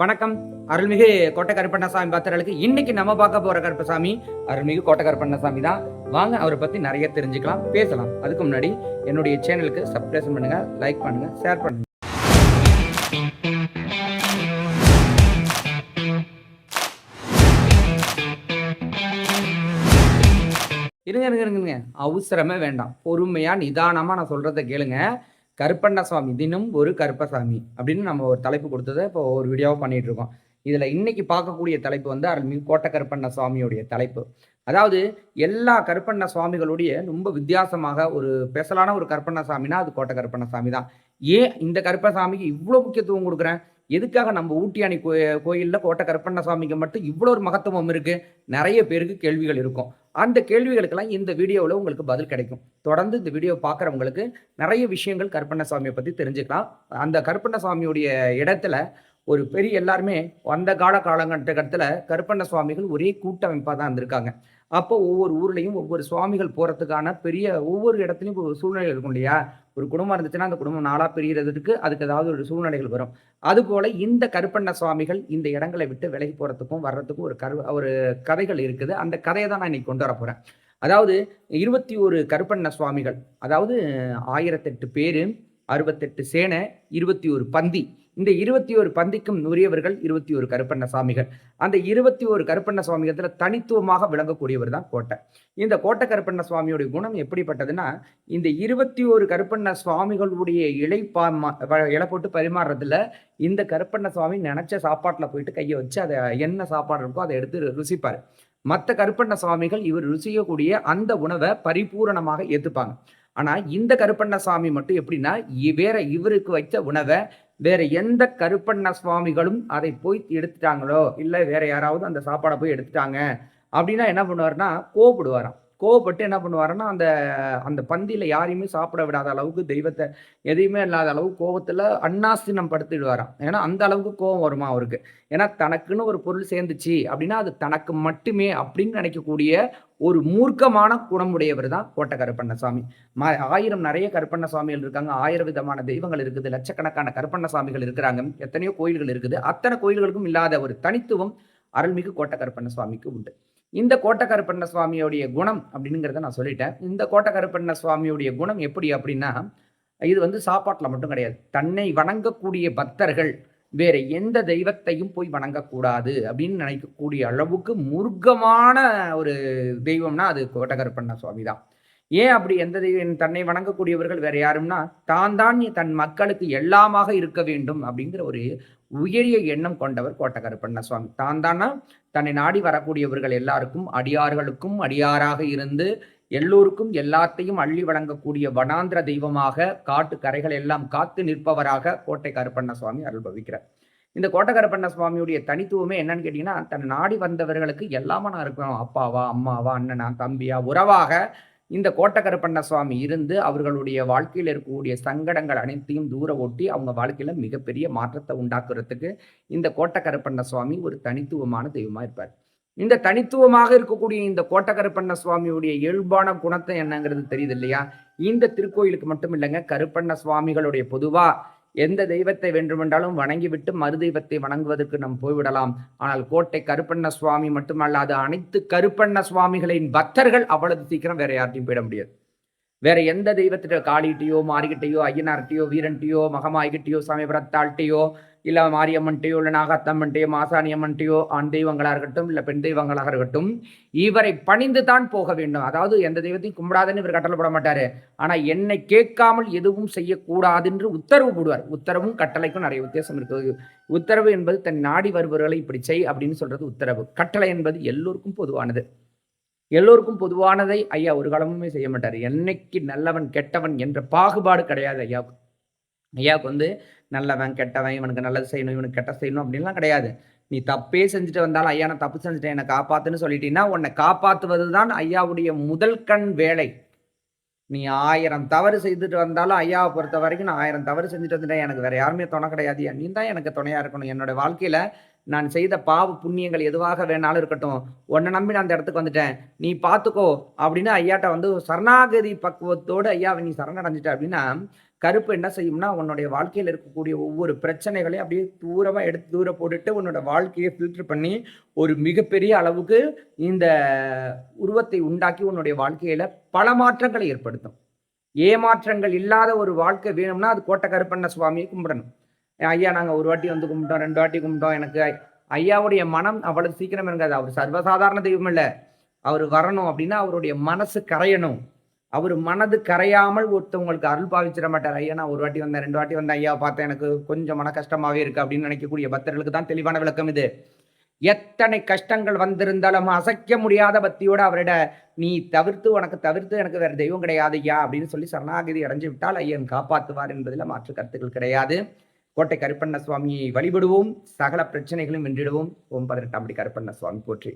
வணக்கம். அருள்மிகு கோட்டை கருப்பண்ணசாமி பக்தர்களுக்கு இன்னைக்கு நம்ம பார்க்க போற கருப்பசாமி அருள்மிகு கோட்டை கருப்பண்ணசாமி தான். வாங்க அவரை பத்தி நிறைய தெரிஞ்சுக்கலாம் பேசலாம். அதுக்கு முன்னாடி என்னுடைய சேனலுக்கு சப்ஸ்கிரைப் பண்ணுங்க லைக் பண்ணுங்க ஷேர் பண்ணுங்க. இருங்க இருங்க இருங்க. அவசரமே வேண்டாம். பொறுமையா நிதானமா நான் சொல்றதை கேளுங்க. கருப்பண்ணசாமி தினம் ஒரு கருப்பசாமி அப்படின்னு நம்ம ஒரு தலைப்பு கொடுத்ததை இப்போ ஒரு வீடியோவாக பண்ணிட்டு இருக்கோம். இதில் இன்னைக்கு பார்க்கக்கூடிய தலைப்பு வந்து அருள்மிகு கோட்டை கருப்பண்ண சுவாமியுடைய தலைப்பு. அதாவது எல்லா கருப்பண்ண சுவாமிகளுடைய ரொம்ப வித்தியாசமாக ஒரு ஸ்பெஷலான ஒரு கருப்பண்ண சாமினா அது கோட்டை கருப்பண்ண சாமி தான். ஏன் இந்த கருப்பசாமிக்கு இவ்வளோ முக்கியத்துவம் கொடுக்குறேன்? எதுக்காக நம்ம ஊட்டியானி கோ கோயிலில் கோட்டை கருப்பண்ண சுவாமிக்கு மட்டும் இவ்வளோ ஒரு மகத்துவம் இருக்குது நிறைய பேருக்கு கேள்விகள் இருக்கும். அந்த கேள்விகளுக்கெல்லாம் இந்த வீடியோவில் உங்களுக்கு பதில் கிடைக்கும். தொடர்ந்து இந்த வீடியோ பார்க்குறவங்களுக்கு நிறைய விஷயங்கள் கருப்பண்ணசாமியை பற்றி தெரிஞ்சுக்கலாம். அந்த கருப்பண்ணசாமியுடைய இடத்துல ஒரு பெரிய எல்லாருமே அந்த கால காலகட்டத்தில் கருப்பண்ண சுவாமிகள் ஒரே கூட்டமைப்பாக தான் இருந்திருக்காங்க. அப்போ ஒவ்வொரு ஊர்லேயும் ஒவ்வொரு சுவாமிகள் போகிறதுக்கான பெரிய ஒவ்வொரு இடத்துலையும் ஒரு சூழ்நிலை இருக்கும் இல்லையா? ஒரு குடும்பம் இருந்துச்சுன்னா அந்த குடும்பம் நாளாக பிரிகிறதுக்கு அதுக்கு ஏதாவது ஒரு சூழ்நிலைகள் வரும். அதுபோல் இந்த கருப்பண்ண சுவாமிகள் இந்த இடங்களை விட்டு விலகி போகிறதுக்கும் வர்றதுக்கும் ஒரு கரு ஒரு கதைகள் இருக்குது. அந்த கதையை தான் நான் இன்னைக்கு கொண்டு வர போகிறேன் அதாவது இருபத்தி ஒரு கருப்பண்ண சுவாமிகள் அதாவது ஆயிரத்தெட்டு பேர் அறுபத்தெட்டு சேனை இருபத்தி ஒரு பந்தி இந்த இருபத்தி ஒரு பந்திக்கும் உரியவர்கள் இருபத்தி ஒரு கருப்பண்ண சுவாமிகள் அந்த இருபத்தி ஒரு கருப்பண்ண சுவாமிகத்துல தனித்துவமாக விளங்கக்கூடியவர் தான் கோட்டை. இந்த கோட்டை கருப்பண்ண சுவாமியுடைய குணம் எப்படிப்பட்டதுன்னா இந்த இருபத்தி ஒரு கருப்பண்ண சுவாமிகளுடைய இலை பா இலை போட்டு பரிமாறுறதுல இந்த கருப்பண்ண சுவாமி நினைச்ச சாப்பாட்டில் போயிட்டு கையை வச்சு அதை என்ன சாப்பாடு இருக்கோ அதை எடுத்து ருசிப்பார். மற்ற கருப்பண்ண சுவாமிகள் இவர் ருசிக்கக்கூடிய அந்த உணவை பரிபூரணமாக ஏற்றுப்பாங்க ஆனால் இந்த கருப்பண்ண சுவாமி மட்டும் எப்படின்னா வேற இவருக்கு வைத்த உணவை வேற எந்த கருப்பண்ண சுவாமிகளும் அதை போய் எடுத்துட்டாங்களோ இல்லை வேற யாராவது அந்த சாப்பாடை போய் எடுத்துட்டாங்க அப்படின்னா என்ன பண்ணுவார்னா கோபப்படுவாராம் கோவப்பட்டு என்ன பண்ணுவாருன்னா அந்த அந்த பந்தியில் யாரையுமே சாப்பிட விடாத அளவுக்கு தெய்வத்தை எதையுமே இல்லாத அளவுக்கு கோபத்தில் அன்னாசினம் படுத்திடுவாராம் ஏன்னா அந்த அளவுக்கு கோபம் வருமா அவருக்கு? ஏன்னா தனக்குன்னு ஒரு பொருள் சேர்ந்துச்சு அப்படின்னா அது தனக்கு மட்டுமே அப்படின்னு நினைக்கக்கூடிய ஒரு மூர்க்கமான குணமுடையவர் தான் கோட்டை கருப்பண்ணசாமி ம ஆயிரம் நிறைய கருப்பண்ண சுவாமிகள் இருக்காங்க. ஆயிரம் விதமான தெய்வங்கள் இருக்குது. லட்சக்கணக்கான கருப்பண்ண சுவாமிகள் இருக்கிறாங்க. எத்தனையோ கோயில்கள் இருக்குது. அத்தனை கோயில்களுக்கும் இல்லாத ஒரு தனித்துவம் அருள்மிகு கோட்டை கருப்பண்ண சுவாமிக்கு உண்டு. இந்த கோட்டக்கருப்பண்ண சுவாமியோடைய குணம் அப்படிங்கிறத நான் சொல்லிட்டேன். இந்த கோட்டக்கருப்பண்ண சுவாமியுடைய குணம் எப்படி அப்படின்னா இது வந்து சாப்பாட்டில் மட்டும் கிடையாது. தன்னை வணங்கக்கூடிய பக்தர்கள் வேற எந்த தெய்வத்தையும் போய் வணங்கக்கூடாது அப்படின்னு நினைக்கக்கூடிய அளவுக்கு முருகமான ஒரு தெய்வம்னா அது கோட்டகருப்பண்ண சுவாமி தான் ஏன் அப்படி எந்த தெய்வம் தன்னை வணங்கக்கூடியவர்கள் வேற யாரும்னா தான் தான் தன் மக்களுக்கு எல்லாமாக இருக்க வேண்டும் அப்படிங்கிற ஒரு உயரிய எண்ணம் கொண்டவர் கோட்டகருப்பண்ண சுவாமி தான் தானா? தன்னை நாடி வரக்கூடியவர்கள் எல்லாருக்கும் அடியார்களுக்கும் அடியாராக இருந்து எல்லோருக்கும் எல்லாத்தையும் அள்ளி வழங்கக்கூடிய வனாந்திர தெய்வமாக காட்டு கரைகள் எல்லாம் காத்து நிற்பவராக கோட்டை கருப்பண்ண சுவாமி அருள்பவிக்கிறார் இந்த கோட்டை கருப்பண்ண சுவாமியுடைய தனித்துவமே என்னன்னு கேட்டீங்கன்னா தன் நாடி வந்தவர்களுக்கு எல்லாமே நான் இருக்கணும். அப்பாவா அம்மாவா அண்ணனா தம்பியா உறவாக இந்த கோட்டக்கருப்பண்ண சுவாமி இருந்து அவர்களுடைய வாழ்க்கையில் இருக்கக்கூடிய சங்கடங்கள் அனைத்தையும் தூர ஓட்டி அவங்க வாழ்க்கையில் மிகப்பெரிய மாற்றத்தை உண்டாக்குறதுக்கு இந்த கோட்டக்கருப்பண்ண சுவாமி ஒரு தனித்துவமான தெய்வமாக இருப்பார். இந்த தனித்துவமாக இருக்கக்கூடிய இந்த கோட்டக்கருப்பண்ண சுவாமியுடைய இயல்பான குணத்தை என்னங்கிறது தெரியுது இல்லையா? இந்த திருக்கோயிலுக்கு மட்டும் இல்லைங்க கருப்பண்ண சுவாமிகளுடைய பொதுவாக எந்த தெய்வத்தை வேண்டுமென்றாலும் வணங்கிவிட்டு மறு தெய்வத்தை வணங்குவதற்கு நாம் போய்விடலாம். ஆனால் கோட்டை கருப்பண்ண சுவாமி மட்டுமல்லாது அனைத்து கருப்பண்ண சுவாமிகளின் பக்தர்கள் அவ்வளவு சீக்கிரம் வேற யார்ட்டையும் போயிட முடியாது. வேற எந்த தெய்வத்திட்ட காளிகிட்டையோ மாரிகிட்டையோ ஐயனார்கிட்டையோ வீரன்ட்டையோ மகமாய்கிட்டையோ சமயபுரத்தாள்கிட்டையோ இல்லை மாரியம்மன்ட்டையோ இல்லை நாகத்தம்மன்ட்டையோ மாசாணியம்மன்ட்டையோ ஆண் தெய்வங்களாக இருக்கட்டும் இல்லை பெண் தெய்வங்களாக இருக்கட்டும் இவரை பணிந்து தான் போக வேண்டும். அதாவது எந்த தெய்வத்தையும் கும்பிடாதுன்னு இவர் கட்டளை போட மாட்டாரு. ஆனால் என்னை கேட்காமல் எதுவும் செய்யக்கூடாது என்று உத்தரவு போடுவார். உத்தரவும் கட்டளைக்கும் நிறைய வித்தியாசம் இருக்குது. உத்தரவு என்பது தன் நாடி வருபவர்களை இப்படி செய் அப்படின்னு சொல்றது உத்தரவு. கட்டளை என்பது எல்லோருக்கும் பொதுவானது. எல்லோருக்கும் பொதுவானதை ஐயா ஒரு காலமுமே செய்ய மாட்டார். என்னைக்கு நல்லவன் கெட்டவன் என்ற பாகுபாடு கிடையாது ஐயாவுக்கு. ஐயாவுக்கு வந்து நல்லவன் கெட்டவன் இவனுக்கு நல்லது செய்யணும் இவனுக்கு கெட்ட செய்யணும் அப்படின்லாம் கிடையாது. நீ தப்பே செஞ்சுட்டு வந்தாலும் ஐயா நான் தப்பு செஞ்சுட்டேன் என்னை காப்பாத்துன்னு சொல்லிட்டீங்கன்னா உன்னை காப்பாற்றுவது தான் ஐயாவுடைய முதல் கண் வேலை. நீ ஆயிரம் தவறு செய்துட்டு வந்தாலும் ஐயாவை பொறுத்த வரைக்கும் நான் ஆயிரம் தவறு செஞ்சுட்டு வந்துட்டேன். எனக்கு வேற யாருமே துணை கிடையாது. நீ தான் எனக்கு துணையா இருக்கணும். என்னோட வாழ்க்கையில நான் செய்த பாவ புண்ணியங்கள் எதுவாக வேணாலும் இருக்கட்டும். உன்னை நம்பி நான் அந்த இடத்துக்கு வந்துட்டேன். நீ பார்த்துக்கோ அப்படின்னு ஐயாட்ட வந்து சரணாகதி பக்குவத்தோடு ஐயாவை நீ சரணடைஞ்சிட்ட அப்படின்னா கருப்பு என்ன செய்யும்னா உன்னுடைய வாழ்க்கையில் இருக்கக்கூடிய ஒவ்வொரு பிரச்சனைகளையும் அப்படியே தூரமாக எடுத்து தூர போட்டுட்டு உன்னோட வாழ்க்கையை ஃபில்டர் பண்ணி ஒரு மிகப்பெரிய அளவுக்கு இந்த உருவத்தை உண்டாக்கி உன்னுடைய வாழ்க்கையில் பல மாற்றங்களை ஏற்படுத்தும். ஏமாற்றங்கள் இல்லாத ஒரு வாழ்க்கை வேணும்னா அது கோட்டை கருப்பண்ண சுவாமியை கும்பிடணும். ஐயா நாங்கள் ஒரு வாட்டி வந்து கும்பிட்டோம் ரெண்டு வாட்டி கும்பிட்டோம். எனக்கு ஐயாவுடைய மனம் அவ்வளவு சீக்கிரம் இருக்காது. அவர் சர்வசாதாரண தெய்வம் இல்லை. அவர் வரணும் அப்படின்னா அவருடைய மனசு கரையணும். அவர் மனது கரையாமல் ஒருத்தவங்களுக்கு அருள் பாவிச்சிட மாட்டார். ஐயா நான் ஒரு வாட்டி வந்தேன் ரெண்டு வாட்டி வந்தேன். ஐயா பார்த்தேன். எனக்கு கொஞ்சம் மன கஷ்டமாவே இருக்கு அப்படின்னு நினைக்கக்கூடிய பக்தர்களுக்கு தான் தெளிவான விளக்கம் இது. எத்தனை கஷ்டங்கள் வந்திருந்தாலும் அசைக்க முடியாத பக்தியோட அவரிட நீ தவிர்த்து உனக்கு தவிர்த்து எனக்கு வேற தெய்வம் கிடையாது ஐயா அப்படின்னு சொல்லி சரணாகதி அடைஞ்சு விட்டால் ஐயன் காப்பாற்றுவார் என்பதில் மாற்று கருத்துக்கள் கிடையாது. கோட்டை கருப்பண்ண சுவாமியை வழிபடுவோம். சகல பிரச்சனைகளும் வென்றிடுவோம். ஓம் பதினெட்டாம் படி கருப்பண்ண சுவாமி போற்றி.